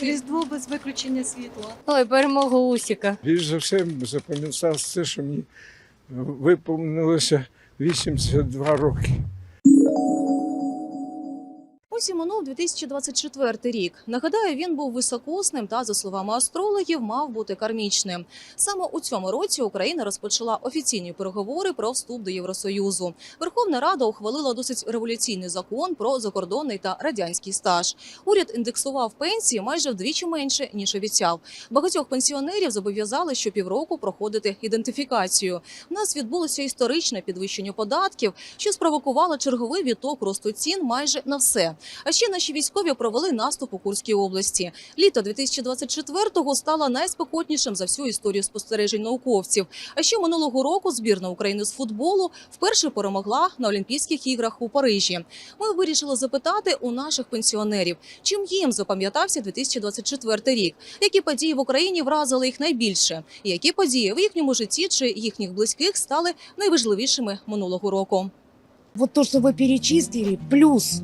Різдво без виключення світла. Ой, перемогу Усіка. Більш за все запам'ятав те, що мені виповнилося 82 роки. Ось і минув 2024 рік. Нагадаю, він був високосним та, за словами астрологів, мав бути кармічним. Саме у цьому році Україна розпочала офіційні переговори про вступ до Євросоюзу. Верховна Рада ухвалила досить революційний закон про закордонний та радянський стаж. Уряд індексував пенсії майже вдвічі менше ніж обіцяв. Багатьох пенсіонерів зобов'язали щопівроку проходити ідентифікацію. У нас відбулося історичне підвищення податків, що спровокувало черговий відток росту цін майже на все. А ще наші військові провели наступ у Курській області. Літо 2024-го стало найспекотнішим за всю історію спостережень науковців. А ще минулого року збірна України з футболу вперше перемогла на Олімпійських іграх у Парижі. Ми вирішили запитати у наших пенсіонерів, чим їм запам'ятався 2024 рік, які події в Україні вразили їх найбільше, і які події в їхньому житті чи їхніх близьких стали найважливішими минулого року. Вот то, что вы перечислили, плюс.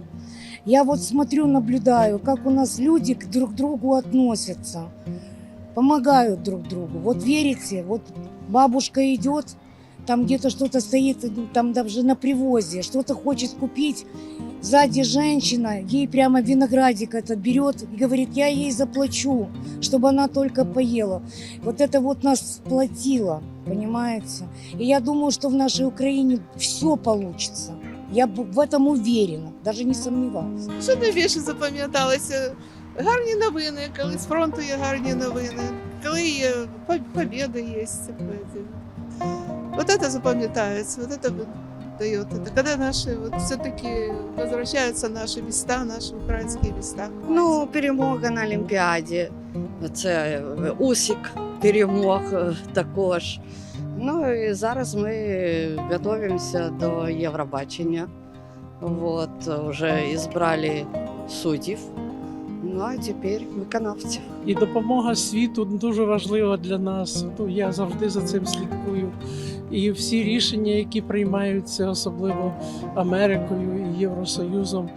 Я вот смотрю, наблюдаю, как у нас люди к друг другу относятся, помогают друг другу. Вот верите, вот бабушка идет, там где-то что-то стоит, там даже на привозе, что-то хочет купить. Сзади женщина, ей прямо виноградик это берет и говорит, я ей заплачу, чтобы она только поела. Вот это вот нас сплотило, понимаете? И я думаю, что в нашей Украине все получится. Я б- в этом уверена, даже не сомневалась. Що найбільше запам'яталося? Гарні новини, коли з фронту є гарні новини, коли є по- побіда є. Вот это запам'ятається, вот это вот дает это. Когда наши вот все-таки возвращаются наши места, наши украинские места. Ну, перемога на Олімпіаді. Це е, Усік перемог е, також. Ну і зараз ми готуємося до Євробачення. Вот, вже ізбрали суддів. Ну а тепер виконавців. І допомога світу дуже важлива для нас. Ну, я завжди за цим слідкую. І всі рішення, які приймаються, особливо Америкою і Євросоюзом,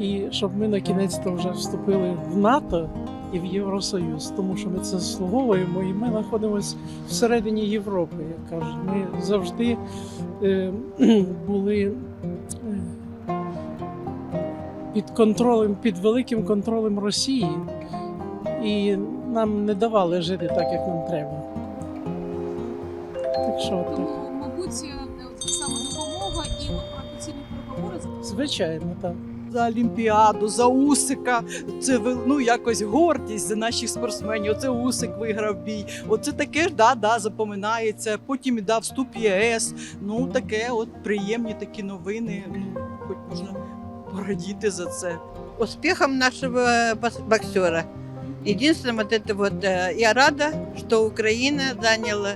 і щоб ми на кінець то вже вступили в НАТО і в Євросоюз, тому що ми це заслуговуємо, і ми знаходимося всередині Європи. Як кажуть, ми завжди е, були. е, Під контролем, під великим контролем Росії, і нам не давали жити так, як нам треба. Так що так. Мабуть, саме допомога і професійні переговори Звичайно, так за Олімпіаду, за Усика. Це ви- ну, якось гордість за наших спортсменів. Оце Усик виграв бій. Оце таке ж да, да, запоминається. Потім і дав вступ в ЄС. Ну таке, от приємні такі новини. Ну, хоч можна порадіти за це. успехом нашего бокс- боксера. Единственное, вот это вот, э, я рада, что Украина заняла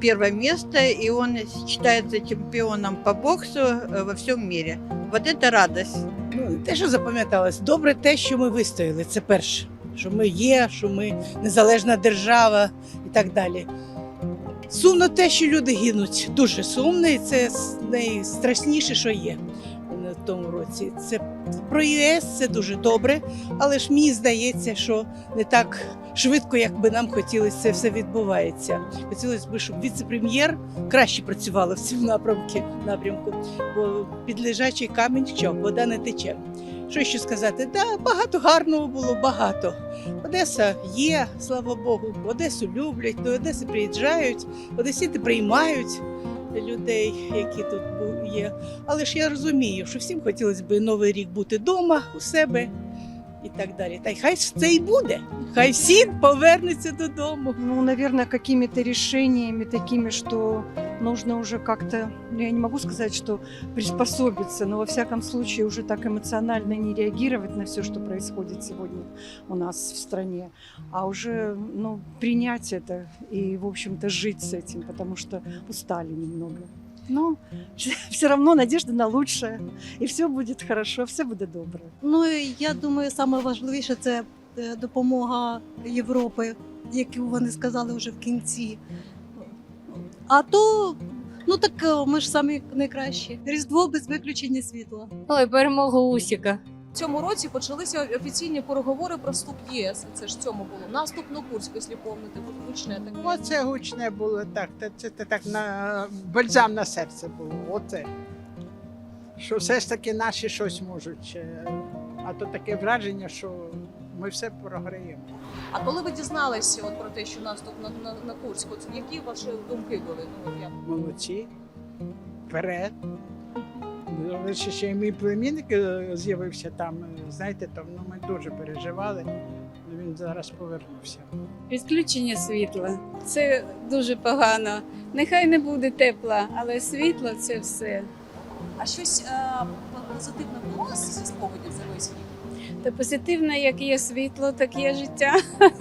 первое место, и он считается чемпионом по боксу э, во всем мире. Вот это радость. Ну, те, що запам'яталось, добре те, що ми вистояли. Це перше. Що ми є, що ми незалежна держава і так далі. Сумно те, що люди гинуть. Дуже сумно, і це найстрашніше, що є тому році. Це про ЄС це дуже добре, але ж мені здається, що не так швидко, як би нам хотілося, це все відбувається. Хотілося б, щоб віце-прем'єр краще працювала в цьому напрямку, напрямку, бо під лежачий камінь що, вода не тече. Що ще сказати? Да, багато гарного було, багато. Одеса є, слава Богу, Одесу люблять, до Одеси приїжджають, Одесіти приймають людей, які тут є. Але ж я розумію, що всім хотілося б Новий рік бути вдома, у себе і так далі. Та й хай це і буде. Хай всі повернуться додому. Ну, наверное, якими-то рішеннями такими, что нужно уже как-то, ну, я не могу сказать, что приспособиться, но во всяком случае уже так эмоционально не реагировать на все, что происходит сегодня у нас в стране, а уже ну, принять это и, в общем-то, жить с этим, потому что устали немного. Но все равно надежда на лучшее, и все будет хорошо, все будет добре. Ну і я думаю, саме важливіше це е, допомога Європи, яку вони сказали вже в кінці. А то, ну так е, ми ж самі найкращі. Різдво без виключення світла. Ой, перемогу Усіка. В цьому році почалися офіційні переговори про вступ ЄС. Це ж в цьому було наступ на Курськ, якщо помните, гучне таке. Оце гучне було так. Це, це, це так на бальзам на серце було. Оце. Що все ж таки наші щось можуть. А то таке враження, що ми все програємо. А коли ви дізналися от про те, що наступ на, на, на Курськ, от які ваші думки були? Ну, от як? Молодці. Вперед. До речі, ще й мій племінник е, з'явився там. е, Знаєте, там ну, ми дуже переживали. Він зараз повернувся. Відключення світла. Це дуже погано. Нехай не буде тепла, але світло це все. А щось е, позитивне було зі спогадів за весь рік? Та позитивно, як є світло, так є життя.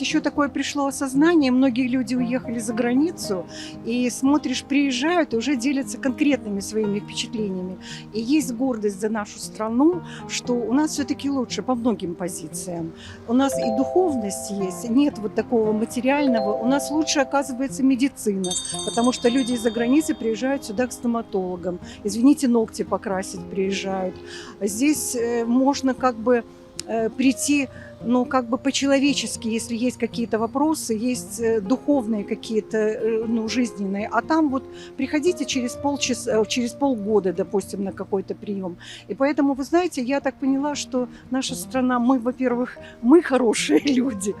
Еще такое пришло осознание, многие люди уехали за границу, и смотришь, приезжают и уже делятся конкретными своими впечатлениями. И есть гордость за нашу страну, что у нас все-таки лучше по многим позициям. У нас и духовность есть, нет вот такого материального. У нас лучше оказывается медицина, потому что люди из-за границы приезжают сюда к стоматологам. Извините, ногти покрасить приезжают. А Здесь э, можно как бы э, прийти ну, как бы по-человечески, если есть какие-то вопросы, есть э, духовные какие-то, э, ну, жизненные. А там вот приходите через полчаса, э, через полгода, допустим, на какой-то прием. И поэтому, вы знаете, я так поняла, что наша страна, мы, во-первых, мы хорошие люди,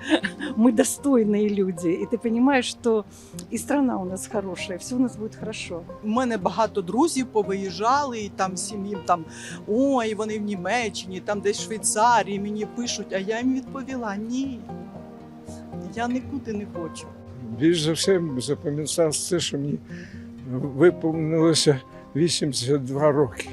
мы достойные люди. И ты понимаешь, что и страна у нас хорошая, все у нас будет хорошо. У мене багато друзів повиїжджали, і там всім їм там ой, вони в Німеччині, там десь в Швейцарії мені пишуть, а я їм відповіла: ні, я нікуди не хочу. Більш за все запам'яталося це, що мені виповнилося 82 роки.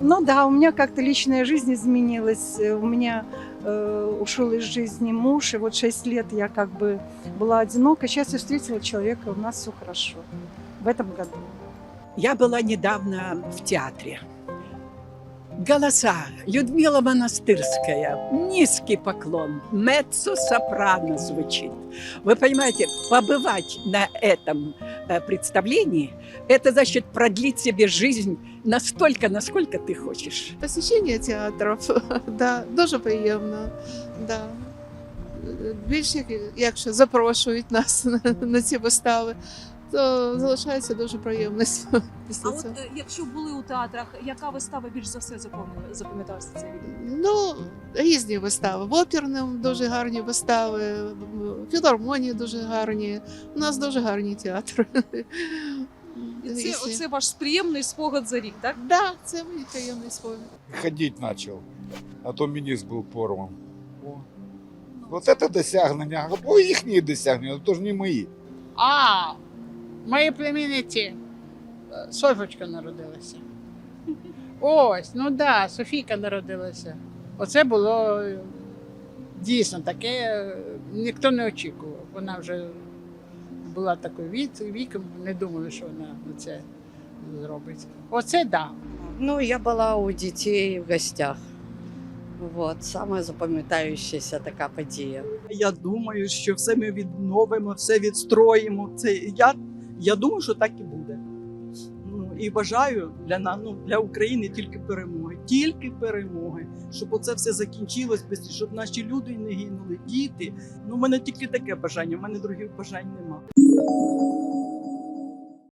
Ну да, у меня как-то личная жизнь изменилась. Э, У меня э, ушел из жизни муж, и вот 6 лет я как бы была одинока. Сейчас я встретила человека, у нас все хорошо. В этом году. Я была недавно в театре. Голоса. Людмила Монастырская. Низкий поклон. Меццо-сопрано звучит. Вы понимаете, побывать на этом э, представлении, это значит продлить себе жизнь настолько, насколько ты хочешь. Посещення театрів, да, дуже приємно. Да. Більше, якщо запрошують нас на, на ці вистави, то залишається дуже приємність А от цього. е, якщо були у театрах, яка вистава більш за все запам'ятала- запам'яталася цей рік? Ну, різні вистави. В оперному дуже гарні вистави, в філармонії дуже гарні. У нас дуже гарні театри. І це оце ваш приємний спогад за рік, так? Да, це мій приємний спогад. ходить начал, а то мініск був порван. О. От це досягнення, або їхні досягнення, то ж не мої. А, моїй племінниці е, Софочка народилася. Ось, ну так, да, Софійка народилася. Оце було е, дійсно таке, е, ніхто не очікував. Вона вже була такою вік, віком, не думали, що вона це зробить. Оце так. Да. Ну, я была у детей в гостях. Вот, самая запам'ятающаяся така подія. Я думаю, що все ми відновимо, все відстроїмо. Це я, я думаю, що так і буде. Ну, і бажаю для на- ну, для України тільки перемоги, тільки перемоги, щоб оце все закінчилось, без щоб наші люди не гинули, діти. Ну, в мене тільки таке бажання, в мене других бажань немає.